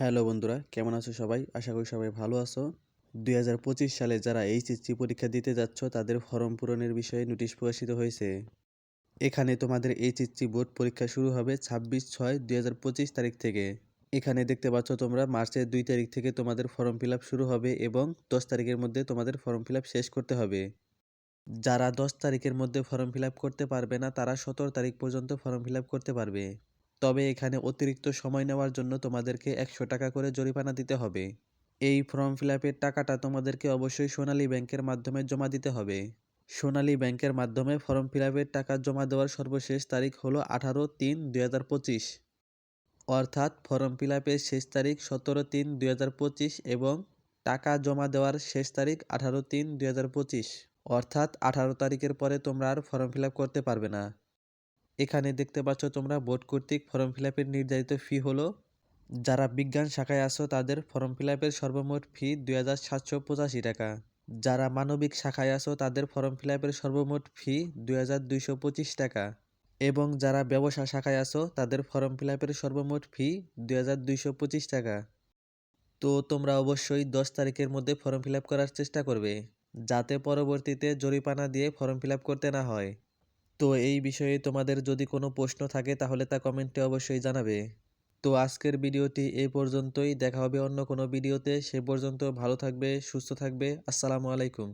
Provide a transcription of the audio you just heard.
Hello বন্ধুরা, কেমন আছো সবাই? আশা করি সবাই ভালো আছো। দুই হাজার পঁচিশ সালে যারা এইচএসসি পরীক্ষা দিতে যাচ্ছ, তাদের ফর্ম পূরণের বিষয়ে নোটিশ প্রকাশিত হয়েছে। এখানে তোমাদের এইচএসসি বোর্ড পরীক্ষা শুরু হবে ছাব্বিশ ছয় দুই তারিখ থেকে। এখানে দেখতে পাচ্ছ তোমরা, মার্চের দুই তারিখ থেকে তোমাদের ফর্ম ফিল শুরু হবে এবং দশ তারিখের মধ্যে তোমাদের ফর্ম ফিল শেষ করতে হবে। যারা দশ তারিখের মধ্যে ফর্ম ফিল করতে পারবে না, তারা সতেরো তারিখ পর্যন্ত ফর্ম ফিল করতে পারবে। তবে এখানে অতিরিক্ত সময় নেওয়ার জন্য তোমাদেরকে একশো টাকা করে জরিমানা দিতে হবে। এই ফর্ম ফিল আপের টাকাটা তোমাদেরকে অবশ্যই সোনালী ব্যাংকের মাধ্যমে জমা দিতে হবে। সোনালী ব্যাংকের মাধ্যমে ফর্ম ফিল আপের টাকা জমা দেওয়ার সর্বশেষ তারিখ হলো আঠারো তিন দুই হাজার পঁচিশ। অর্থাৎ ফর্ম ফিল আপের শেষ তারিখ সতেরো তিন দুই হাজার পঁচিশ এবং টাকা জমা দেওয়ার শেষ তারিখ আঠারো তিন দুই হাজার পঁচিশ। অর্থাৎ আঠারো তারিখের পরে তোমরা আর ফর্ম ফিল করতে পারবে না। এখানে দেখতে পাচ্ছ তোমরা বোর্ড কর্তৃক ফর্ম ফিল নির্ধারিত ফি হলো, যারা বিজ্ঞান শাখায় আসো তাদের ফর্ম ফিল সর্বমোট ফি দুই হাজার সাতশো পঁচাশি টাকা। যারা মানবিক শাখায় আসো তাদের ফর্ম ফিল সর্বমোট ফি দুই হাজার দুইশো পঁচিশ টাকা। এবং যারা ব্যবসা শাখায় আসো তাদের ফর্ম ফিল সর্বমোট ফি দুই হাজার দুইশো পঁচিশ টাকা। তো তোমরা অবশ্যই দশ তারিখের মধ্যে ফর্ম ফিল করার চেষ্টা করবে, যাতে পরবর্তীতে জরিপানা দিয়ে ফর্ম ফিল করতে না হয়। তো এই বিষয়ে তোমাদের যদি কোনো প্রশ্ন থাকে তাহলে তা কমেন্টে অবশ্যই জানাবে। তো আজকের ভিডিওটি এ পর্যন্তই। দেখা হবে অন্য কোনো ভিডিওতে। সে পর্যন্ত ভালো থাকবে, সুস্থ থাকবে। আসসালামু আলাইকুম।